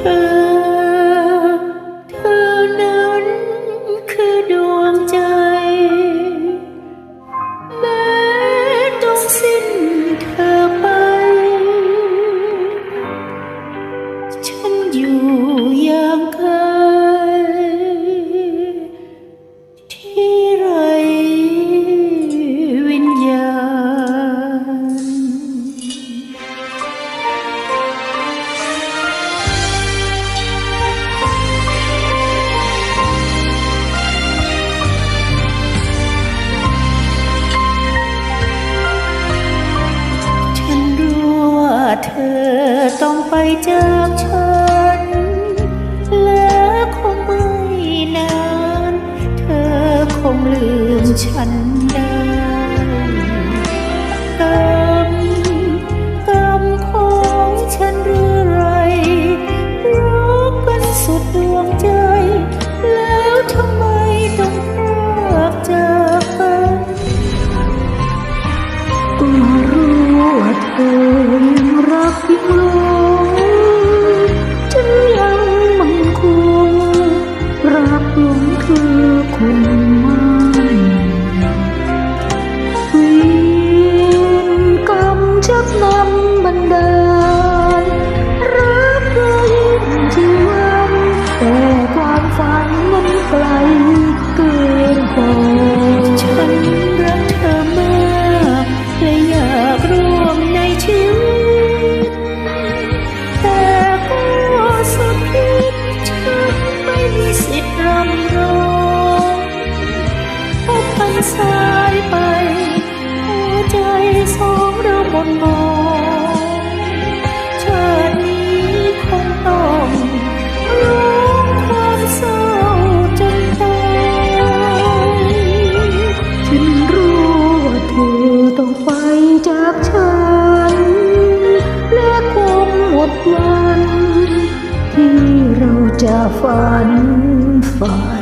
ta ไปจากฉัน แล้วคงไม่นาน เธอคงลืมฉันได้กรรมกรรมของฉันหรือไรรักกันสุดดวงใจ แล้วทำไมต้องพรากจากกันก็รู้ว่าเธอยังรักยัง ที่เราจะฝันฝ่า